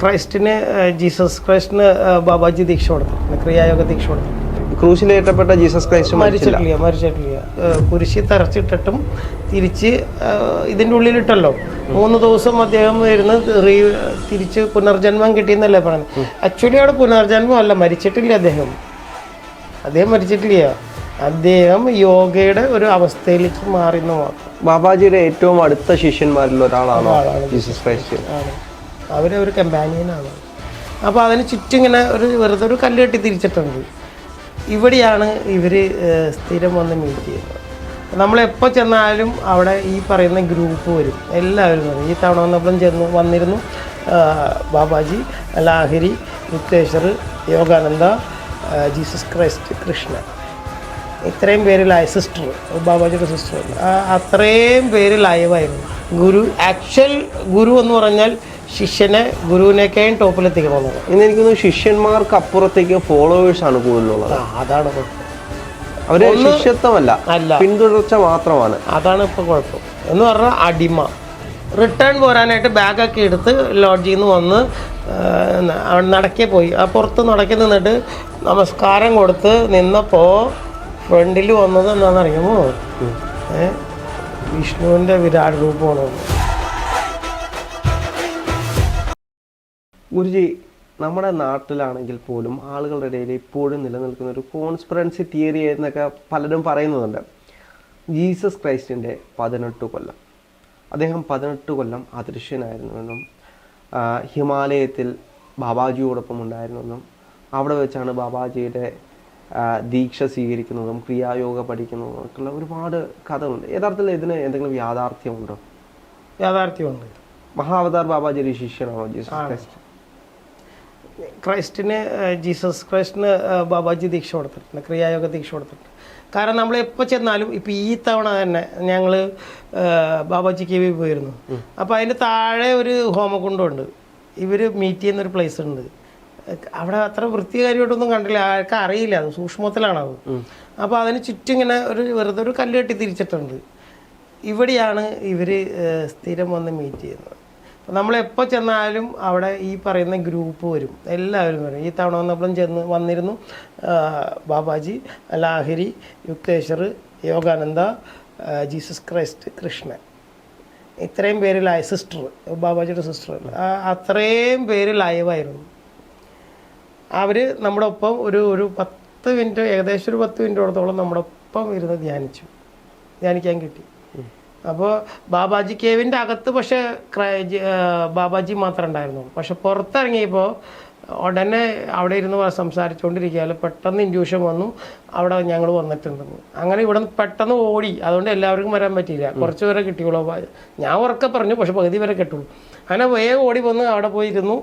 ക്രൈസ്റ്റിന് Jesus ക്രൈസ്റ്റിന് ബാബാജി ദീക്ഷ കൊടുത്തിട്ടുണ്ട് ക്രിയായോഗ ദീക്ഷ കൊടുത്തിട്ടുണ്ട് ക്രൂശിലേറ്റപ്പെട്ട ജീസസ് ക്രൈസ്റ്റ് മരിച്ചിട്ടില്ല മരിച്ചിട്ടില്ല. കുരിശി തറച്ചിട്ടിട്ടും തിരിച്ച് ഇതിന്റെ ഉള്ളിലിട്ടല്ലോ. മൂന്ന് ദിവസം അദ്ദേഹം വരുന്ന റീ തിരിച്ച് പുനർജന്മം കിട്ടിയെന്നല്ലേ പറയുന്നത്. ആക്ച്വലി അവിടെ പുനർജന്മം അല്ല മരിച്ചിട്ടില്ല അദ്ദേഹം. അദ്ദേഹം മരിച്ചിട്ടില്ല. അദ്ദേഹം യോഗയുടെ ഒരു അവസ്ഥയിലേക്ക് മാറി എന്ന് മാത്രം ബാബാജിയുടെ ഏറ്റവും അടുത്ത ശിഷ്യന്മാരിൽ ഒരാളാണ് ജീസസ് ക്രൈസ്റ്റ്? ആണ്. അവരെ ഒരു കമ്പാനിയനാണ് അപ്പോൾ അതിന് ചുറ്റും ഇങ്ങനെ ഒരു വെറുതെ ഒരു കല്ല് കെട്ടി തിരിച്ചിട്ടുണ്ട്. ഇവിടെയാണ് ഇവർ സ്ഥിരം വന്ന് മീറ്റ് ചെയ്യുന്നത്. നമ്മളെപ്പോൾ ചെന്നാലും അവിടെ ഈ പറയുന്ന ഗ്രൂപ്പ് വരും. എല്ലാവരും വരും. ഈ തവണ വന്നപ്പോഴും ചെന്ന് വന്നിരുന്നു ബാബാജി ലാഹിരി മുക്തേശ്വർ യോഗാനന്ദ ജീസസ് ക്രൈസ്റ്റ് കൃഷ്ണ. ഇത്രയും പേര് സിസ്റ്റർ ബാബാജിയുടെ സിസ്റ്റർ അത്രയും പേര് ലൈവായിരുന്നു ഗുരു ആക്ച്വൽ ഗുരു എന്ന് പറഞ്ഞാൽ ശിഷ്യനെ ഗുരുവിനേക്കാളും ടോപ്പിലെത്തിക്കണമെന്നുള്ളത് ഇന്ന് എനിക്ക് ശിഷ്യന്മാർക്ക് അപ്പുറത്തേക്ക് ഫോളോവേഴ്സ് ആണ് കൂടുതലുള്ളത്. അതാണ്. അവർ ശിഷ്യത്വമല്ല അല്ല. പിന്തുടർച്ച മാത്രമാണ്. അതാണ് ഇപ്പോൾ കുഴപ്പം. എന്ന് പറഞ്ഞാൽ അടിമ. റിട്ടേൺ പോരാനായിട്ട് ബാഗൊക്കെ എടുത്ത് ലോഡ്ജിൽ നിന്ന് വന്ന് നടക്കെ പോയി. ആ പുറത്ത് നടക്കി നിന്നിട്ട് നമസ്കാരം കൊടുത്ത് നിന്നപ്പോൾ ഫ്രണ്ടിൽ വന്നത് എന്താണെന്നറിയാമോ? ഏ വിഷ്ണുവിന്റെ വിരാട് രൂപമാണ്. ഗുരുജി നമ്മുടെ നാട്ടിലാണെങ്കിൽ പോലും ആളുകളുടെ ഇടയിൽ ഇപ്പോഴും നിലനിൽക്കുന്ന ഒരു കോൺസ്പിറൻസി തിയറി എന്നൊക്കെ പലരും പറയുന്നുണ്ട്. ജീസസ് ക്രൈസ്റ്റിന്റെ പതിനെട്ട് കൊല്ലം. അദ്ദേഹം പതിനെട്ട് കൊല്ലം അദൃശ്യനായിരുന്നുവെന്നും ഹിമാലയത്തിൽ ബാബാജിയോടൊപ്പം ഉണ്ടായിരുന്നെന്നും അവിടെ വെച്ചാണ് ബാബാജിയുടെ ദീക്ഷ സ്വീകരിക്കുന്നതും ക്രിയായോഗ പഠിക്കുന്നതും ഒക്കെയുള്ള ഒരുപാട് കഥകളുണ്ട്. യഥാർത്ഥത്തിൽ ഇതിന് എന്തെങ്കിലും യാഥാർത്ഥ്യമുണ്ടോ? യാഥാർത്ഥ്യമുണ്ട്. മഹാവതാർ ബാബാജി ഒരു ശിഷ്യനാണോ? Jesus Christ. ക്രൈസ്റ്റിന് ജീസസ് ക്രൈസ്റ്റിന് ബാബാജി ദീക്ഷ കൊടുത്തിട്ടുണ്ട്. ക്രിയായോഗ ദീക്ഷ കൊടുത്തിട്ടുണ്ട്. കാരണം നമ്മൾ എപ്പോൾ ചെന്നാലും ഇപ്പം ഈ തവണ തന്നെ ഞങ്ങൾ ബാബാജി കെ വി പോയിരുന്നു. അപ്പോൾ അതിന്റെ താഴെ ഒരു ഹോമകുണ്ടുണ്ട്. ഇവർ മീറ്റ് ചെയ്യുന്ന ഒരു പ്ലേസ് ഉണ്ട്. അവിടെ അത്ര വൃത്തികാരിയോട്ടൊന്നും കണ്ടില്ല. ആൾക്ക് അറിയില്ല. അത് സൂക്ഷ്മത്തിലാണ് അത് അപ്പോൾ അതിന് ചുറ്റും ഇങ്ങനെ ഒരു വെറുതെ ഒരു കല്ല് കെട്ടി തിരിച്ചിട്ടുണ്ട്. ഇവിടെയാണ് ഇവർ സ്ഥിരം വന്ന് മീറ്റ് ചെയ്യുന്നത്. അപ്പോൾ നമ്മളെപ്പോ ചെന്നാലും അവിടെ ഈ പറയുന്ന ഗ്രൂപ്പ് വരും. എല്ലാവരും വരും. ഈ തവണ വന്നപ്പോഴും ചെന്ന് വന്നിരുന്നു. Babaji Lahiri Yukteshwar Yogananda Jesus Christ Krishnan. ഇത്രയും പേര് ലൈ സിസ്റ്റർ ബാബാജിയുടെ സിസ്റ്റർ. അത്രയും പേര് ലൈവായിരുന്നു അവർ നമ്മുടെ ഒപ്പം ഒരു ഒരു പത്ത് മിനിറ്റ് ഏകദേശം ഒരു പത്ത് മിനിറ്റോടത്തോളം നമ്മുടെ ഒപ്പം ഇരുന്ന് ധ്യാനിച്ചു. ധ്യാനിക്കാൻ കിട്ടി. അപ്പോൾ ബാബാജി കേവിന്റെ അകത്ത് പക്ഷേ ബാബാജി മാത്രമേ ഉണ്ടായിരുന്നു. പക്ഷെ പുറത്തിറങ്ങിയപ്പോൾ ഉടനെ അവിടെ ഇരുന്ന് സംസാരിച്ചുകൊണ്ടിരിക്കുകയാൽ പെട്ടെന്ന് ഇൻഡ്യൂഷൻ വന്നു. അവിടെ ഞങ്ങൾ വന്നിട്ടുണ്ടെന്ന് അങ്ങനെ ഇവിടെ നിന്ന് പെട്ടെന്ന് ഓടി. അതുകൊണ്ട് എല്ലാവർക്കും വരാൻ പറ്റിയില്ല. കുറച്ച് പേരെ കിട്ടിയുള്ളൂ. ഞാൻ ഉറക്കെ പറഞ്ഞു പക്ഷെ പകുതി വരെ കിട്ടുള്ളൂ. അങ്ങനെ വേഗം ഓടി വന്ന് അവിടെ പോയിരുന്നു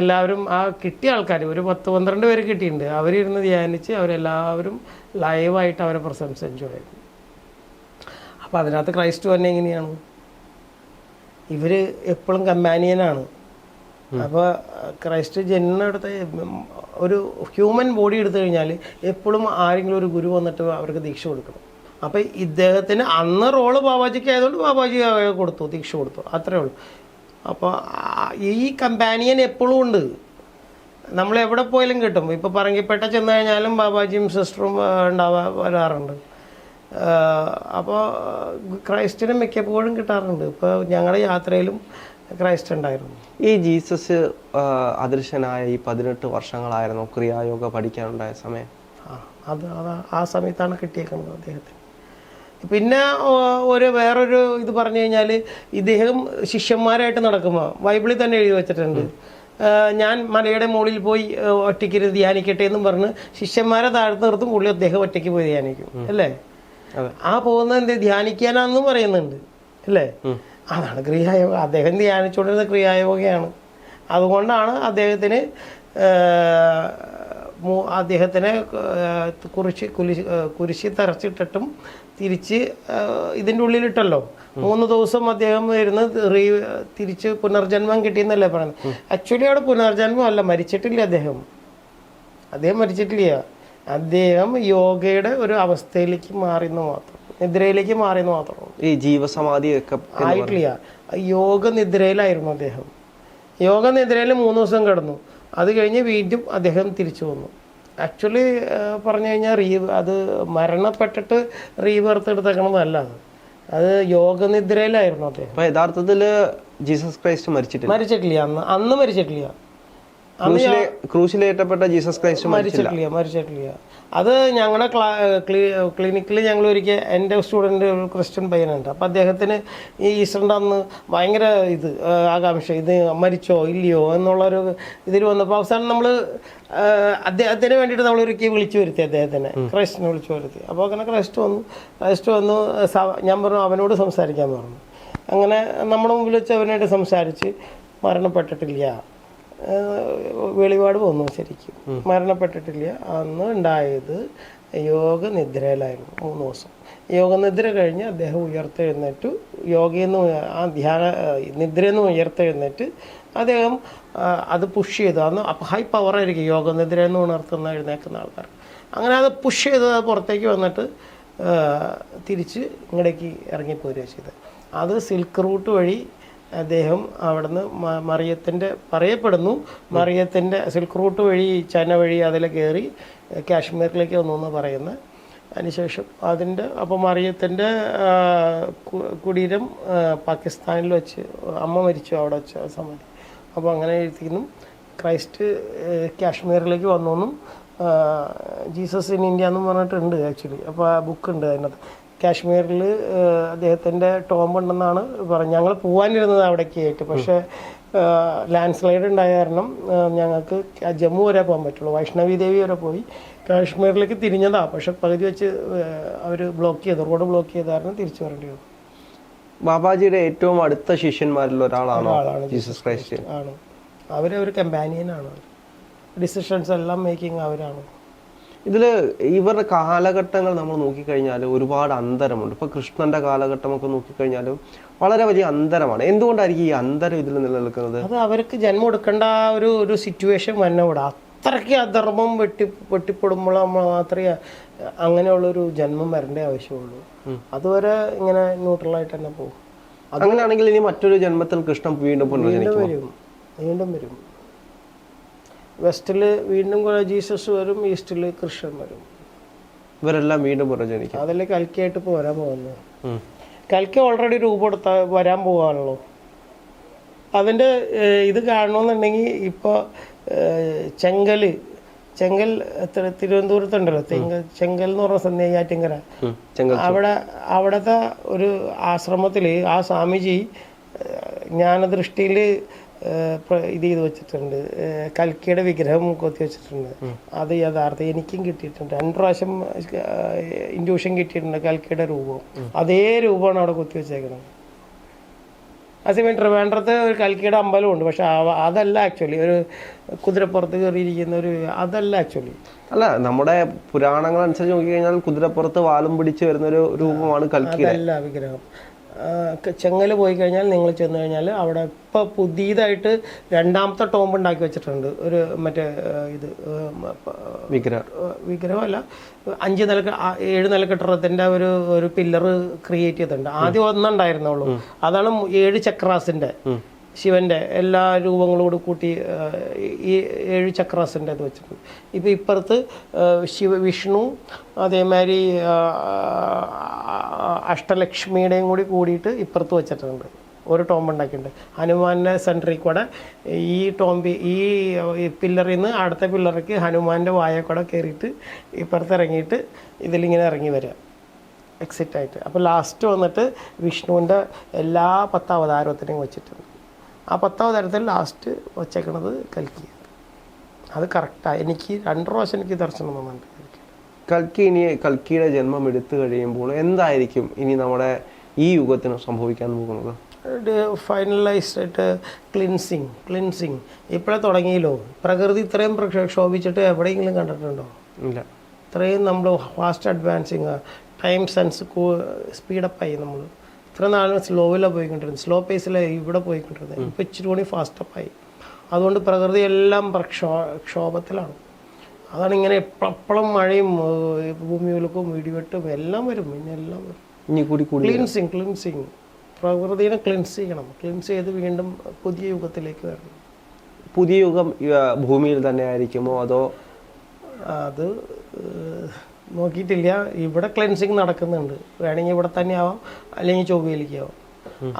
എല്ലാവരും ആ കിട്ടിയ ആൾക്കാർ ഒരു പത്ത് പന്ത്രണ്ട് പേര് കിട്ടിയിട്ടുണ്ട്. അവരിരുന്ന് ധ്യാനിച്ച് അവരെല്ലാവരും ലൈവായിട്ട് അവരെ പ്രശംസ എൻജോയ് ചെയ്തു അപ്പോൾ അതിനകത്ത് ക്രൈസ്റ്റ് തന്നെ എങ്ങനെയാണ്? ഇവർ എപ്പോഴും കമ്പാനിയനാണ്. അപ്പോൾ ക്രൈസ്റ്റ് ജന്മെടുത്ത ഒരു ഹ്യൂമൻ ബോഡി എടുത്തു കഴിഞ്ഞാൽ എപ്പോഴും ആരെങ്കിലും ഒരു ഗുരു വന്നിട്ട് അവർക്ക് ദീക്ഷ കൊടുക്കണം. അപ്പോൾ ഇദ്ദേഹത്തിന് അന്ന് റോൾ ബാബാജിക്ക് ആയതുകൊണ്ട് ബാബാജി കൊടുത്തു ദീക്ഷ കൊടുത്തു. അത്രേ ഉള്ളൂ. അപ്പോൾ ഈ കമ്പാനിയൻ എപ്പോഴും ഉണ്ട്. നമ്മൾ എവിടെ പോയാലും കിട്ടും. ഇപ്പോൾ പറങ്കിപ്പേട്ട ചെന്ന് കഴിഞ്ഞാലും ബാബാജിയും സിസ്റ്ററും ഉണ്ടാവാ വരാറുണ്ട്. അപ്പോൾ ക്രൈസ്റ്റിനെ മിക്കപ്പോഴും കിട്ടാറുണ്ട്. ഇപ്പോൾ ഞങ്ങളുടെ യാത്രയിലും ക്രൈസ്റ്റ് ഉണ്ടായിരുന്നു ഈ ജീസസ് അദൃശ്യനായ ഈ പതിനെട്ട് വർഷങ്ങളായിരുന്നു ക്രിയായോഗ പഠിക്കാനുണ്ടായ സമയം. ആ അത് അത് ആ സമയത്താണ് കിട്ടിയേക്കുന്നത് അദ്ദേഹത്തിന്. പിന്നെ ഒരു വേറൊരു ഇത് പറഞ്ഞു കഴിഞ്ഞാൽ ഇദ്ദേഹം ശിഷ്യന്മാരായിട്ട് നടക്കുമ്പോൾ ബൈബിളിൽ തന്നെ എഴുതി വെച്ചിട്ടുണ്ട്. ഞാൻ മലയുടെ മുകളിൽ പോയി ഒറ്റയ്ക്കിരുന്ന് ധ്യാനിക്കട്ടെ എന്നും പറഞ്ഞ് ശിഷ്യന്മാരെ താഴ്ത്തു നിർത്തും പുള്ളി അദ്ദേഹം ഒറ്റയ്ക്ക് പോയി ധ്യാനിക്കും. അല്ലേ? ആ പോകുന്നത് എന്ത്? ധ്യാനിക്കാനാന്നും പറയുന്നുണ്ട്. അല്ലേ? അതാണ് ക്രിയായോഗ. അദ്ദേഹം ധ്യാനിച്ചുകൊണ്ടിരുന്ന ക്രിയായോഗയാണ്. അതുകൊണ്ടാണ് അദ്ദേഹത്തിന് അദ്ദേഹത്തിനെ കുറിച്ച് കുരിശി കുരിശി തറച്ചിട്ടിട്ടും തിരിച്ച് ഇതിന്റെ ഉള്ളിലിട്ടല്ലോ. മൂന്ന് ദിവസം അദ്ദേഹം ഇരുന്ന് റീ തിരിച്ച് പുനർജന്മം കിട്ടിയെന്നല്ലേ പറയുന്നത്. ആക്ച്വലി അവിടെ പുനർജന്മം അല്ല മരിച്ചിട്ടില്ല അദ്ദേഹം. അദ്ദേഹം മരിച്ചിട്ടില്ല. അദ്ദേഹം യോഗയുടെ ഒരു അവസ്ഥയിലേക്ക് മാറിയെന്ന് മാത്രം. നിദ്രയിലേക്ക് മാറിയെന്ന് മാത്രം. ഈ ജീവസമാധി ഒക്കെ ആയിട്ടില്ല. യോഗ നിദ്രയിലായിരുന്നു അദ്ദേഹം. യോഗ നിദ്രയിൽ മൂന്ന് ദിവസം കിടന്നു. അത് കഴിഞ്ഞ് വീണ്ടും അദ്ദേഹം തിരിച്ചു വന്നു. ആക്ച്വലി പറഞ്ഞു കഴിഞ്ഞാൽ റീ അത് മരണപ്പെട്ടിട്ട് റീബർത്ത് എടുത്തേക്കണമെന്നല്ല അത് അത് യോഗനിദ്രയിലായിരുന്നു അദ്ദേഹം. യഥാർത്ഥത്തിൽ യഥാർത്ഥത്തിൽ ജീസസ് ക്രൈസ്റ്റ് മരിച്ചിട്ടില്ല. മരിച്ചിട്ടില്ല. അന്ന് അന്ന് മരിച്ചിട്ടില്ല. ക്രൂശിലേറ്റപ്പെട്ട ജീസസ് ക്രൈസ്റ്റ് മരിച്ചിട്ടില്ല മരിച്ചിട്ടില്ല. അത് ഞങ്ങളുടെ ക്ലിനിക്കിൽ ഞങ്ങൾ ഒരിക്കൽ എന്റെ സ്റ്റുഡന്റ് ഒരു ക്രിസ്ത്യൻ പയ്യനുണ്ട്. അപ്പം അദ്ദേഹത്തിന് ഈ ഈസ്റ്ററിന്റെ അന്ന് ഭയങ്കര ഇത് ആകാംക്ഷ. ഇത് മരിച്ചോ ഇല്ലയോ എന്നുള്ളൊരു ഇതിൽ വന്നപ്പോൾ അവസാനം നമ്മൾ അദ്ദേഹത്തിന് വേണ്ടിയിട്ട് നമ്മൾ ഒരിക്കൽ വിളിച്ചു വരുത്തി അദ്ദേഹത്തിനെ. ക്രൈസ്റ്റിനെ വിളിച്ചു വരുത്തി. അപ്പോൾ അങ്ങനെ ക്രൈസ്റ്റ് വന്നു. ക്രൈസ്റ്റ് വന്നു ഞാൻ പറഞ്ഞു അവനോട് സംസാരിക്കാൻ പറഞ്ഞു. അങ്ങനെ നമ്മുടെ മുമ്പിൽ വെച്ച് അവനായിട്ട് സംസാരിച്ച് മരണപ്പെട്ടിട്ടില്ല. വെളിപാട് വന്നു ശരിക്കും. മരണപ്പെട്ടിട്ടില്ല. അന്ന് ഉണ്ടായത് യോഗനിദ്രയിലായിരുന്നു മൂന്ന് ദിവസം. യോഗനിദ്ര കഴിഞ്ഞ് അദ്ദേഹം ഉയർത്തെഴുന്നേറ്റ്. യോഗയെന്ന് ആ ധ്യാന നിദ്രയെന്ന് ഉയർത്തെഴുന്നേറ്റ് അദ്ദേഹം അത് പുഷ് ചെയ്തു. അന്ന് ഹൈ പവറായിരിക്കും യോഗനിദ്രയിൽ എന്ന് ഉണർത്തുന്ന എഴുന്നേക്കുന്ന ആൾക്കാർ. അങ്ങനെ അത് പുഷ് ചെയ്ത് അത് പുറത്തേക്ക് വന്നിട്ട് തിരിച്ച് ഇങ്ങടേക്ക് ഇറങ്ങിപ്പോരുക ചെയ്തത്. അത് സിൽക്ക് റൂട്ട് വഴി അദ്ദേഹം അവിടുന്ന് മറിയത്തിന്റെ പറയപ്പെടുന്നു. മറിയത്തിന്റെ സിൽക്ക് റൂട്ട് വഴി ചൈന വഴി അതിൽ കയറി കാശ്മീരിലേക്ക് വന്നു എന്ന് പറയുന്നത്. അതിനുശേഷം അതിന്റെ അപ്പോൾ മറിയത്തിന്റെ കുടീരം പാകിസ്ഥാനിൽ വെച്ച് അമ്മ മരിച്ചു അവിടെ വെച്ച് സമാധി അപ്പോൾ അങ്ങനെ എഴുതിക്കുന്നു. ക്രൈസ്റ്റ് കാശ്മീരിലേക്ക് വന്നു എന്നും ജീസസ് ഇൻ ഇന്ത്യ എന്നും പറഞ്ഞിട്ടുണ്ട് ആക്ച്വലി അപ്പോൾ ആ ബുക്ക് ഉണ്ട് അതിനകത്ത്. കാശ്മീരിൽ അദ്ദേഹത്തിന്റെ ടോംബ് ഉണ്ടെന്നാണ് പറഞ്ഞത് ഞങ്ങൾ പോകാനിരുന്നത് അവിടേക്ക് ആയിട്ട്. പക്ഷേ ലാൻഡ് സ്ലൈഡ് ഉണ്ടായ കാരണം ഞങ്ങൾക്ക് ജമ്മു വരെ പോകാൻ പറ്റുള്ളൂ. വൈഷ്ണവി ദേവി വരെ പോയി. കാശ്മീരിലേക്ക് തിരിഞ്ഞതാണ് പക്ഷെ പകുതി വെച്ച് അവർ ബ്ലോക്ക് ചെയ്തു. റോഡ് ബ്ലോക്ക് ചെയ്ത കാരണം തിരിച്ചു വരേണ്ടി വന്നു. ബാബാജിയുടെ ഏറ്റവും അടുത്ത ശിഷ്യന്മാരിൽ ഒരാളാണോ? Jesus Christ. ആണ്. അവരെ ഒരു കമ്പാനിയനാണ് ഡിസിഷൻസ് എല്ലാം മേക്കിംഗ് അവരാണ്. ഇതിൽ ഇവരുടെ കാലഘട്ടങ്ങൾ നമ്മൾ നോക്കിക്കഴിഞ്ഞാൽ ഒരുപാട് അന്തരമുണ്ട്. ഇപ്പോൾ കൃഷ്ണന്റെ കാലഘട്ടമൊക്കെ നോക്കിക്കഴിഞ്ഞാലും വളരെ വലിയ അന്തരമാണ്. എന്തുകൊണ്ടായിരിക്കും ഈ അന്തരം ഇതിൽ നിലനിൽക്കുന്നത്? അത് അവർക്ക് ജന്മം എടുക്കേണ്ട ആ ഒരു ഒരു സിറ്റുവേഷൻ വന്നെ ഇവിടെ. അത്രയ്ക്ക് അധർമ്മം വെട്ടി വെട്ടിപ്പെടുമ്പോൾ നമ്മൾ മാത്രമേ അങ്ങനെയുള്ളൊരു ജന്മം വരേണ്ട ആവശ്യമുള്ളൂ. അതുവരെ ഇങ്ങനെ ന്യൂട്രലായിട്ട് തന്നെ പോകും. അങ്ങനെയാണെങ്കിൽ ഇനി മറ്റൊരു ജന്മത്തിൽ കൃഷ്ണൻ വീണ്ടും പുനർജനിക്കും വീണ്ടും വരും. വീണ്ടും വരും. വെസ്റ്റിൽ വീണ്ടും കുറേ ജീസസ് വരും ഈസ്റ്റിൽ കൃഷ്ണൻ വരും. ഇവരെല്ലാം വീണ്ടും പുനർജനിക്കും. അതല്ലേ കൽക്കിയായിട്ട് ഇപ്പോൾ വരാൻ പോകുന്നു. കൽക്ക ഓൾറെഡി രൂപം എടുത്ത വരാൻ പോകാനുള്ളൂ അതിന്റെ ഇത് കാണണമെന്നുണ്ടെങ്കിൽ ഇപ്പോൾ ചെങ്കൽ ചെങ്കൽ എത്ര തിരുവനന്തപുരത്തുണ്ടല്ലോ തെങ്കൽ ചെങ്കൽ എന്ന് പറഞ്ഞ. ചെങ്കൽ അവിടെ അവിടുത്തെ ഒരു ആശ്രമത്തിൽ ആ സ്വാമിജി ജ്ഞാനദൃഷ്ടിയിൽ ഇത് ചെയ്ത് വെച്ചിട്ടുണ്ട്. കൽക്കിയുടെ വിഗ്രഹം കൊത്തി വെച്ചിട്ടുണ്ട്. അത് യഥാർത്ഥം എനിക്കും കിട്ടിയിട്ടുണ്ട്. രണ്ട് പ്രാവശ്യം ഇൻഡ്യൂഷൻ കിട്ടിയിട്ടുണ്ട് കൽക്കിയുടെ രൂപം. അതേ രൂപമാണ് അവിടെ കൊത്തി വെച്ചേക്കുന്നത് അതേസമയം ട്രിവാൻഡ്രത്ത് ഒരു കൽക്കിയുടെ അമ്പലമുണ്ട്. പക്ഷെ അതല്ല ആക്ച്വലി. ഒരു കുതിരപ്പുറത്ത് കയറിയിരിക്കുന്ന ഒരു അതല്ല ആക്ച്വലി. അല്ല നമ്മുടെ പുരാണങ്ങൾ അനുസരിച്ച് നോക്കിക്കഴിഞ്ഞാൽ കുതിരപ്പുറത്ത് വാലും പിടിച്ച് വരുന്ന ഒരു രൂപമാണ് കൽക്കി അതല്ല വിഗ്രഹം. ചെങ്ങൽ പോയി കഴിഞ്ഞാൽ നിങ്ങൾ ചെന്ന് കഴിഞ്ഞാൽ അവിടെ ഇപ്പോൾ പുതിയതായിട്ട് രണ്ടാമത്തെ ടോംബ് ഉണ്ടാക്കി വെച്ചിട്ടുണ്ട്. ഒരു മറ്റേ ഇത് വിഗ്രഹം. വിഗ്രഹമല്ല അഞ്ച് നില ഏഴ് നില കെട്ടിടത്തിന്റെ ഒരു ഒരു പില്ലർ ക്രിയേറ്റ് ചെയ്തിട്ടുണ്ട്. ആദ്യം ഒന്നുണ്ടായിരുന്നുള്ളൂ അതാണ് ഏഴ് ചക്രാസിന്റെ. ശിവന്റെ എല്ലാ രൂപങ്ങളോട് കൂടി കൂട്ടി ഈ ഏഴ് ചക്രാസിന്റെ അത് വെച്ചിട്ടുണ്ട്. ഇപ്പൊ ഇപ്പുറത്ത് ശിവ വിഷ്ണു അതേമാതിരി അഷ്ടലക്ഷ്മിയുടെയും കൂടി കൂടിയിട്ട് ഇപ്പുറത്ത് വെച്ചിട്ടുണ്ട്. ഒരു ടോംബ് ഉണ്ടാക്കിയിട്ടുണ്ട്. ഹനുമാന്റെ സെന്ററിൽ കൂടെ ഈ ടോംബി ഈ പില്ലറിൽ നിന്ന് അടുത്ത പില്ലറിക്ക് ഹനുമാന്റെ വായ കൂടെ കയറിയിട്ട് ഇപ്പുറത്ത് ഇറങ്ങിയിട്ട് ഇതിലിങ്ങനെ ഇറങ്ങി വരിക. എക്സിറ്റ് ആയിട്ട്. അപ്പോൾ ലാസ്റ്റ് വന്നിട്ട് വിഷ്ണുവിന്റെ എല്ലാ പത്ത് അവതാരത്തിനെയും വെച്ചിട്ടുണ്ട്. ആ പത്താം തരത്തിൽ ലാസ്റ്റ് വച്ചേക്കണത് കൽക്കി. അത് കറക്റ്റാണ് എനിക്ക് രണ്ട് പ്രാവശ്യം എനിക്ക് ദർശനം വന്നിട്ടുണ്ട് കൽക്കി. കൽക്കി ഇനി കൽക്കിയുടെ ജന്മം എടുത്തു കഴിയുമ്പോൾ എന്തായിരിക്കും ഇനി നമ്മുടെ ഈ യുഗത്തിന് സംഭവിക്കാൻ പോകുന്നത്? ഫൈനലൈസ്ഡ് ആയിട്ട് ക്ലിൻസിങ് ക്ലിൻസിങ് ഇപ്പോഴേ തുടങ്ങിയല്ലോ. പ്രകൃതി ഇത്രയും പ്രക്ഷോഭിച്ചിട്ട് എവിടെയെങ്കിലും കണ്ടിട്ടുണ്ടോ? ഇല്ല. ഇത്രയും നമ്മൾ ഫാസ്റ്റ് അഡ്വാൻസിങ് ടൈം സെൻസ് സ്പീഡപ്പായി നമ്മൾ ഇത്ര നാളും സ്ലോവിലാണ് പോയിക്കൊണ്ടിരുന്നത്. സ്ലോ പേസിൽ ഇവിടെ പോയിക്കൊണ്ടിരുന്നത്. ഇപ്പോൾ ഇച്ചിരി കൂടി ഫാസ്റ്റപ്പായി അതുകൊണ്ട് പ്രകൃതി എല്ലാം പ്രക്ഷോ ക്ഷോഭത്തിലാണ്. അതാണ് ഇങ്ങനെ എപ്പോഴും മഴയും ഏഹ്, ഭൂമി ഉലുക്കും ഇടിവെട്ടും എല്ലാം വരും. പിന്നെ എല്ലാം വരും. ഇനി കൂടി കൂടി ക്ലീൻസിങ് ക്ലീൻസിങ് പ്രകൃതിനെ ക്ലിൻസ് ചെയ്യണം. ക്ലിൻസ് ചെയ്ത് വീണ്ടും പുതിയ യുഗത്തിലേക്ക് വരണം. പുതിയ യുഗം ഭൂമിയിൽ തന്നെ ആയിരിക്കുമോ അതോ അത് നോക്കിയിട്ടില്ല. ഇവിടെ ക്ലെൻസിങ് നടക്കുന്നുണ്ട്. വേണമെങ്കിൽ ഇവിടെ തന്നെ ആവാം. അല്ലെങ്കിൽ ചൊവ്വയിലേക്ക് ആവാം.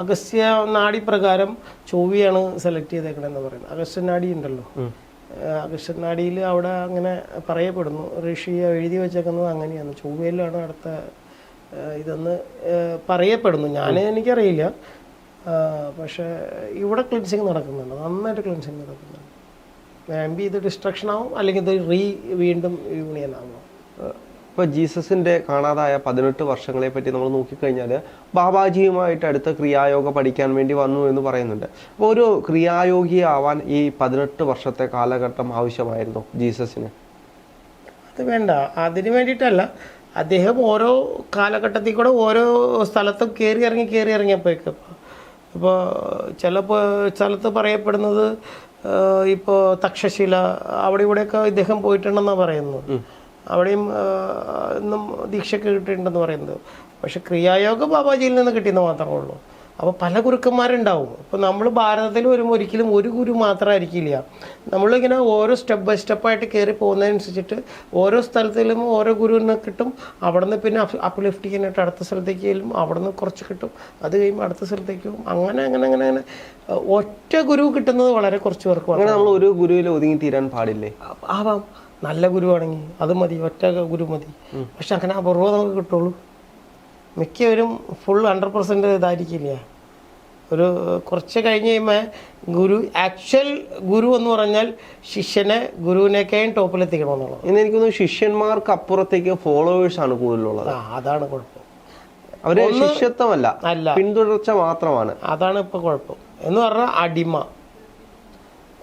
അഗസ്ത്യ നാഡി പ്രകാരം ചൊവ്വയാണ് സെലക്ട് ചെയ്തേക്കണെന്ന് പറയുന്നത്. അഗസ്ത്യ നാഡി ഉണ്ടല്ലോ. ഏഹ്, അഗസ്ത്യ നാഡിയിൽ അവിടെ അങ്ങനെ പറയപ്പെടുന്നു. ഋഷി എഴുതി വെച്ചേക്കുന്നത് അങ്ങനെയാണ്. ചൊവ്വയിലാണ് അടുത്ത ഇതെന്ന് പറയപ്പെടുന്നു. ഞാൻ എനിക്കറിയില്ല. പക്ഷേ ഇവിടെ ക്ലിൻസിങ് നടക്കുന്നുണ്ട്. നന്നായിട്ട് ക്ലിൻസിങ് നടക്കുന്നുണ്ട്. ബി ഇത് ഡിസ്ട്രക്ഷൻ ആവും. അല്ലെങ്കിൽ ഇത് റീ വീണ്ടും യൂണിയൻ ആവും. ഇപ്പോൾ ജീസസിന്റെ കാണാതായ പതിനെട്ട് വർഷങ്ങളെ പറ്റി നമ്മൾ നോക്കിക്കഴിഞ്ഞാൽ ബാബാജിയുമായിട്ട് അടുത്ത ക്രിയായോഗ പഠിക്കാൻ വേണ്ടി വന്നു എന്ന് പറയുന്നുണ്ട്. അപ്പോൾ ഒരു ക്രിയായോഗിയാവാൻ ഈ പതിനെട്ട് വർഷത്തെ കാലഘട്ടം ആവശ്യമായിരുന്നു ജീസസിന്? അത് വേണ്ട. അതിന് വേണ്ടിയിട്ടല്ല. അദ്ദേഹം ഓരോ കാലഘട്ടത്തിൽ കൂടെ ഓരോ സ്ഥലത്തും കയറി ഇറങ്ങി കയറി ഇറങ്ങിയപ്പോഴേക്കും ഇപ്പോൾ ചിലപ്പോൾ സ്ഥലത്ത് പറയപ്പെടുന്നത് ഇപ്പോൾ തക്ഷശില അവിടെ ഇവിടെയൊക്കെ ഇദ്ദേഹം പോയിട്ടുണ്ടെന്നാണ് പറയുന്നത്. അവിടെയും എന്നും ഇന്നും ദീക്ഷയ്ക്ക് കിട്ടിയിട്ടുണ്ടെന്ന് പറയുന്നത്. പക്ഷെ ക്രിയായോഗ ബാബാജിയിൽ നിന്ന് കിട്ടിയെന്ന് മാത്രമേ ഉള്ളൂ. അപ്പോൾ പല ഗുരുക്കന്മാരുണ്ടാവും. ഇപ്പോൾ നമ്മൾ ഭാരതത്തിൽ വരുമ്പോൾ ഒരിക്കലും ഒരു ഗുരു മാത്രമായിരിക്കില്ല. നമ്മളിങ്ങനെ ഓരോ സ്റ്റെപ്പ് ബൈ സ്റ്റെപ്പായിട്ട് കയറി പോകുന്നതനുസരിച്ചിട്ട് ഓരോ സ്ഥലത്തിലും ഓരോ ഗുരുവിനെ കിട്ടും. അവിടെ നിന്ന് പിന്നെ അപ്ലിഫ്റ്റ് ചെയ്യാനായിട്ട് അടുത്ത സ്ഥലത്തേക്ക് ചെല്ലും. അവിടെ നിന്ന് കുറച്ച് കിട്ടും. അത് കഴിയുമ്പോൾ അടുത്ത സ്ഥലത്തേക്ക് പോകും. അങ്ങനെ അങ്ങനെ അങ്ങനെ അങ്ങനെ. ഒറ്റ ഗുരു കിട്ടുന്നത് വളരെ കുറച്ച് പേർക്ക് അങ്ങനെ നമ്മൾ ഒരു ഗുരുവിൽ ഒതുങ്ങി തീരാൻ പാടില്ലേ? ആവാം. നല്ല ഗുരുവാണെങ്കിൽ അത് മതി ഒറ്റ ഗുരു മതി. പക്ഷെ അങ്ങനെ അപൂർവം നമുക്ക് കിട്ടുള്ളൂ. മിക്കവരും ഫുൾ ഹൺഡ്രഡ് പെർസെന്റ് ഇതായിരിക്കില്ല. ഒരു കുറച്ച് കഴിഞ്ഞ് കഴിയുമ്പോൾ ഗുരു ആക്ച്വൽ ഗുരു എന്ന് പറഞ്ഞാൽ ശിഷ്യനെ ഗുരുവിനേക്കായും ടോപ്പിലെത്തിക്കണമെന്നുള്ളത് ഇന്ന് എനിക്ക് തോന്നുന്നു ശിഷ്യന്മാർക്ക് അപ്പുറത്തേക്ക് ഫോളോവേഴ്സാണ് ആണ് കൂടുതലുള്ളത്. ആ അതാണ് കുഴപ്പം. അവരെ ശിഷ്യത്വമല്ല അല്ല. പിന്തുടർച്ച മാത്രമാണ്. അതാണ് ഇപ്പോൾ കുഴപ്പം. എന്ന് പറഞ്ഞാൽ അടിമ.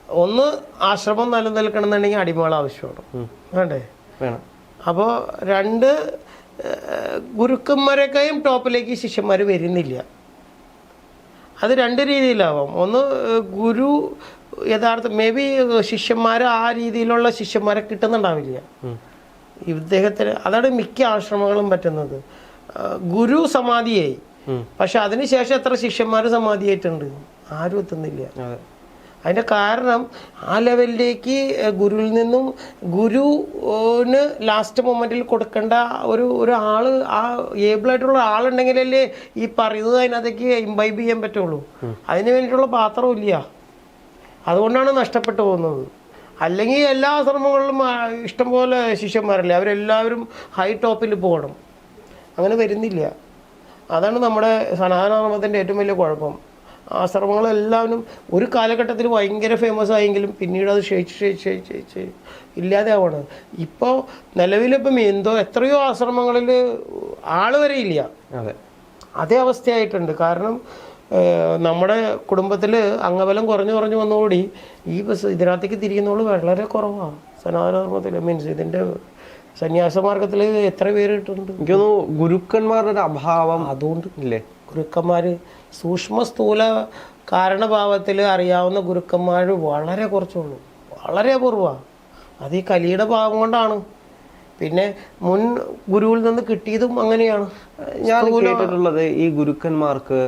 ഒന്ന് ആശ്രമം നിലനിൽക്കണമെന്നുണ്ടെങ്കിൽ അടിമകൾ ആവശ്യമാണ്. വേണ്ടേ? വേണം. അപ്പോൾ രണ്ട് ഗുരുക്കന്മാരെക്കായും ടോപ്പിലേക്ക് ശിഷ്യന്മാർ വരുന്നില്ല. അത് രണ്ട് രീതിയിലാവാം. ഒന്ന് ഗുരു യഥാർത്ഥ മേ ബി ശിഷ്യന്മാർ ആ രീതിയിലുള്ള ശിഷ്യന്മാരെ കിട്ടുന്നുണ്ടാവില്ല. ഇദ്ദേഹത്തിന് അതാണ് മിക്ക ആശ്രമങ്ങളും പറ്റുന്നത്. ഗുരു സമാധിയായി. പക്ഷെ അതിനുശേഷം എത്ര ശിഷ്യന്മാർ സമാധിയായിട്ടുണ്ട്? ആരും എത്തുന്നില്ല. അതെ അതിന്റെ കാരണം ആ ലെവലിലേക്ക് ഗുരുവിൽ നിന്നും ഗുരുവിന് ലാസ്റ്റ് മൊമെന്റിൽ കൊടുക്കേണ്ട ഒരു ഒരു ആൾ ആ ഏബിളായിട്ടുള്ള ആളുണ്ടെങ്കിലല്ലേ ഈ പറയുന്നത് അതിനകത്തേക്ക് ഇമ്പൈബ് ചെയ്യാൻ പറ്റുള്ളൂ. അതിന് വേണ്ടിയിട്ടുള്ള പാത്രം ഇല്ല. അതുകൊണ്ടാണ് നഷ്ടപ്പെട്ടു പോകുന്നത്. അല്ലെങ്കിൽ എല്ലാ ശ്രമങ്ങളിലും ഇഷ്ടംപോലെ ശിഷ്യന്മാരല്ലേ അവരെല്ലാവരും ഹൈ ടോപ്പിൽ പോകണം. അങ്ങനെ വരുന്നില്ല. അതാണ് നമ്മുടെ സനാതനധർമ്മത്തിന്റെ ഏറ്റവും വലിയ കുഴപ്പം. ആശ്രമങ്ങളെല്ലാവരും ഒരു കാലഘട്ടത്തിൽ ഭയങ്കര ഫേമസ് ആയെങ്കിലും പിന്നീട് അത് ക്ഷയിച്ച് ക്ഷയിച്ച് ക്ഷയിച്ച് ക്ഷയിച്ച് ഇല്ലാതെ ആവാണ് ഇപ്പോൾ നിലവിലിപ്പം എന്തോ എത്രയോ ആശ്രമങ്ങളിൽ ആൾ വരെ ഇല്ല. അതെ. അതേ അവസ്ഥയായിട്ടുണ്ട്. കാരണം നമ്മുടെ കുടുംബത്തിൽ അംഗബലം കുറഞ്ഞു കുറഞ്ഞു വന്നുകൂടി ഈ ബസ് ഇതിനകത്തേക്ക് തിരിയുന്നവൾ വളരെ കുറവാണ് സനാതനധർമ്മത്തിൽ. മീൻസ് ഇതിന്റെ സന്യാസമാർഗത്തിൽ എത്ര പേര് കിട്ടുന്നുണ്ട്? എനിക്ക് തോന്നുന്നു ഗുരുക്കന്മാരുടെ അഭാവം അതുകൊണ്ട് ഇല്ലേ? ഗുരുക്കന്മാർ സൂക്ഷ്മ സ്ഥൂല കാരണഭാവത്തിൽ അറിയാവുന്ന ഗുരുക്കന്മാർ വളരെ കുറച്ചുള്ളൂ. വളരെ അപൂർവമാണ് അത് ഈ കലിയുടെ ഭാവം കൊണ്ടാണ്. പിന്നെ മുൻ ഗുരുവിൽ നിന്ന് കിട്ടിയതും അങ്ങനെയാണ്. ഞാൻ കേട്ടിട്ടുള്ളത് ഈ ഗുരുക്കന്മാർക്ക്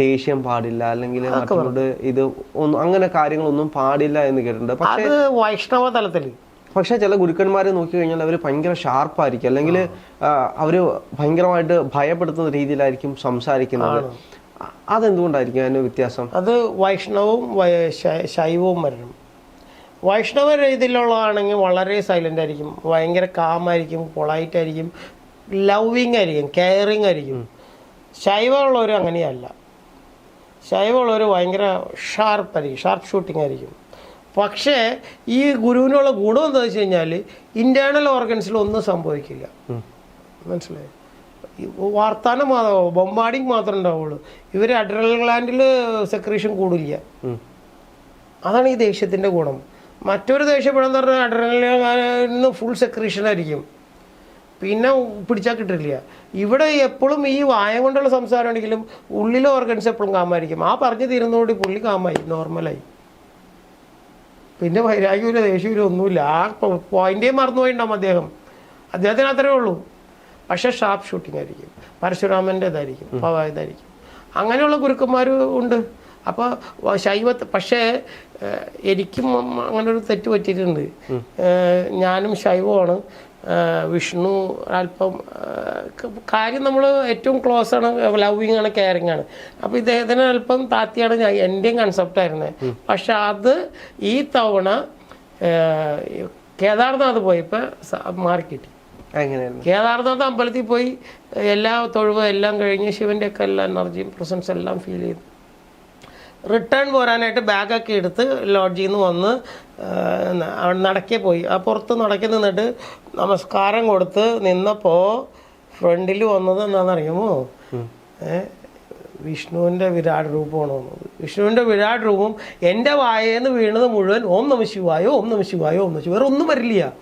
ദേഷ്യം പാടില്ല അല്ലെങ്കിൽ മറ്റുള്ളവരോട് ഇത് ഒന്നും അങ്ങനെ കാര്യങ്ങളൊന്നും പാടില്ല എന്ന് കേട്ടിട്ടുണ്ട്. പക്ഷെ അത് വൈഷ്ണവ തലത്തിൽ. പക്ഷെ ചില ഗുരുക്കന്മാരെ നോക്കി കഴിഞ്ഞാൽ അവർ ഭയങ്കര ഷാർപ്പായിരിക്കും. അല്ലെങ്കിൽ അവർ ഭയങ്കരമായിട്ട് ഭയപ്പെടുത്തുന്ന രീതിയിലായിരിക്കും സംസാരിക്കുന്നത്. അതെന്തുകൊണ്ടായിരിക്കും അതിന് വ്യത്യാസം? അത് വൈഷ്ണവും ശൈവവും വരണം. വൈഷ്ണവ രീതിയിലുള്ളതാണെങ്കിൽ വളരെ സൈലന്റ് ആയിരിക്കും. ഭയങ്കര കാമായിരിക്കും പൊളൈറ്റ് ആയിരിക്കും ലവിങ് ആയിരിക്കും കെയറിങ് ആയിരിക്കും. ശൈവമുള്ളവർ അങ്ങനെയല്ല. ശൈവമുള്ളവർ ഭയങ്കര ഷാർപ്പായിരിക്കും ഷാർപ്പ് ഷൂട്ടിംഗ് ആയിരിക്കും. പക്ഷേ ഈ ഗുരുവിനുള്ള ഗുണം എന്താ വെച്ച് കഴിഞ്ഞാൽ ഇന്റേർണൽ ഓർഗൻസിൽ ഒന്നും സംഭവിക്കില്ല. മനസ്സിലായി? വർത്താനം മാത്രമോ ബൊമ്പാഡിങ് മാത്രമേ ഉണ്ടാവുള്ളൂ. ഇവർ അഡ്രൽ ഗ്ലാൻഡിൽ സെക്രീഷൻ കൂടില്ല. അതാണ് ഈ ദേഷ്യത്തിന്റെ ഗുണം. മറ്റൊരു ദേഷ്യപ്പെടാൻ പറഞ്ഞാൽ അഡ്രലിന് ഫുൾ സെക്രീഷൻ ആയിരിക്കും. പിന്നെ പിടിച്ചാൽ കിട്ടില്ല ഇവിടെ എപ്പോഴും ഈ വായ കൊണ്ടുള്ള സംസാരമാണെങ്കിലും ഉള്ളിലെ ഓർഗൻസ് എപ്പോഴും കാമായിരിക്കും. ആ പറഞ്ഞു തീരുന്നതോടെ പുള്ളി കാമായി നോർമലായി. പിന്നെ വൈരാഗ്യമില്ല ദേഷ്യമില്ല ഒന്നുമില്ല. ആ പോയിന്റേ മറന്നുപോയിണ്ടാവും അദ്ദേഹം. അദ്ദേഹത്തിന് അത്രേ ഉള്ളൂ. പക്ഷേ ഷാർപ്പ് ഷൂട്ടിംഗ് ആയിരിക്കും പരശുരാമന്റെ ഇതായിരിക്കും പവ അങ്ങനെയുള്ള ഗുരുക്കന്മാർ ഉണ്ട്. അപ്പോൾ ശൈവത്ത് പക്ഷേ എനിക്കും അങ്ങനെ ഒരു തെറ്റ് പറ്റിയിട്ടുണ്ട്. ഞാനും ശൈവമാണ് വിഷ്ണു അല്പം കാര്യം നമ്മൾ ഏറ്റവും ക്ലോസ് ആണ് ലവിങ് ആണ് കെയറിങ് ആണ് അപ്പോൾ ഇദ്ദേഹത്തിന് അല്പം താത്തിയാണ് ഞാൻ എന്റെയും കൺസെപ്റ്റ് ആയിരുന്നത് പക്ഷെ അത് ഈ തവണ കേദാർനാഥ് പോയപ്പോൾ മാർക്കറ്റ് കേദാർനാഥ് അമ്പലത്തിൽ പോയി എല്ലാ തൊഴുവും എല്ലാം കഴിഞ്ഞ് ശിവന്റെ ഒക്കെ എല്ലാ എനർജിയും പ്രസൻസ് എല്ലാം ഫീൽ ചെയ്തു. റിട്ടേൺ പോരാനായിട്ട് ബാഗൊക്കെ എടുത്ത് ലോഡ്ജിൽ നിന്ന് വന്ന് നടക്കേ പോയി. ആ പുറത്ത് നടക്കി നിന്നിട്ട് നമസ്കാരം കൊടുത്ത് നിന്നപ്പോൾ ഫ്രണ്ടിൽ വന്നത് എന്താണെന്നറിയുമോ? വിഷ്ണുവിന്റെ വിരാട് രൂപമാണ് വന്നത്. വിഷ്ണുവിന്റെ വിരാട് രൂപം എന്റെ വായേന്ന് വീണത് മുഴുവൻ ഓം നമ ശിവായോ ഓം നമ ശിവായോ ഓം നമ ശിവ വേറെ ഒന്നും വരില്ല.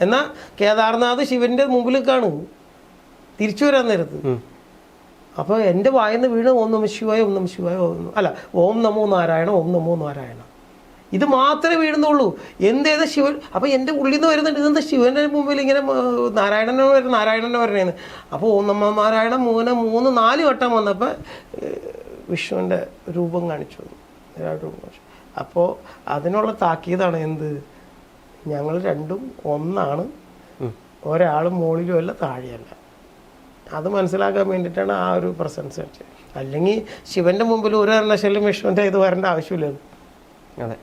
എന്നാൽ കേദാർനാഥ് ശിവന്റെ മുമ്പിൽ കാണും തിരിച്ചു വരാൻ നേരത്ത്. അപ്പോൾ എന്റെ വായന്ന് വീണ് ഓം നമ ശിവായ ഓം നമ ശിവായ ഓം അല്ല ഓം നമോ നാരായണ ഓം നമോ നാരായണ. ഇത് മാത്രമേ വീഴുന്നുള്ളൂ. എന്തേത് ശിവൻ അപ്പോൾ എന്റെ ഉള്ളിൽ നിന്ന് വരുന്നുണ്ട് ഇതെന്താ ശിവന്റെ മുമ്പിൽ ഇങ്ങനെ നാരായണനെ വരുന്ന നാരായണനെ വരണേന്ന്. അപ്പോൾ ഓം നമ നാരായണ മൂന്ന് മൂന്ന് നാല് വട്ടം വന്നപ്പോൾ വിഷ്ണുവിന്റെ രൂപം കാണിച്ചു. രൂപം കാണിച്ചു. അപ്പോൾ അതിനുള്ള താക്കീതാണ് എന്ത്? ഞങ്ങൾ രണ്ടും ഒന്നാണ്. ഒരാൾ മുകളിലും അല്ല താഴെയല്ല. അത് മനസ്സിലാക്കാൻ വേണ്ടിയിട്ടാണ് ആ ഒരു പ്രസൻസ് വെച്ചത്. അല്ലെങ്കിൽ ശിവന്റെ മുമ്പിൽ ഒരു കാരണവശാലും വിഷ്ണുവിന്റെ ഇത് വരേണ്ട ആവശ്യമില്ലല്ലോ. അതെ.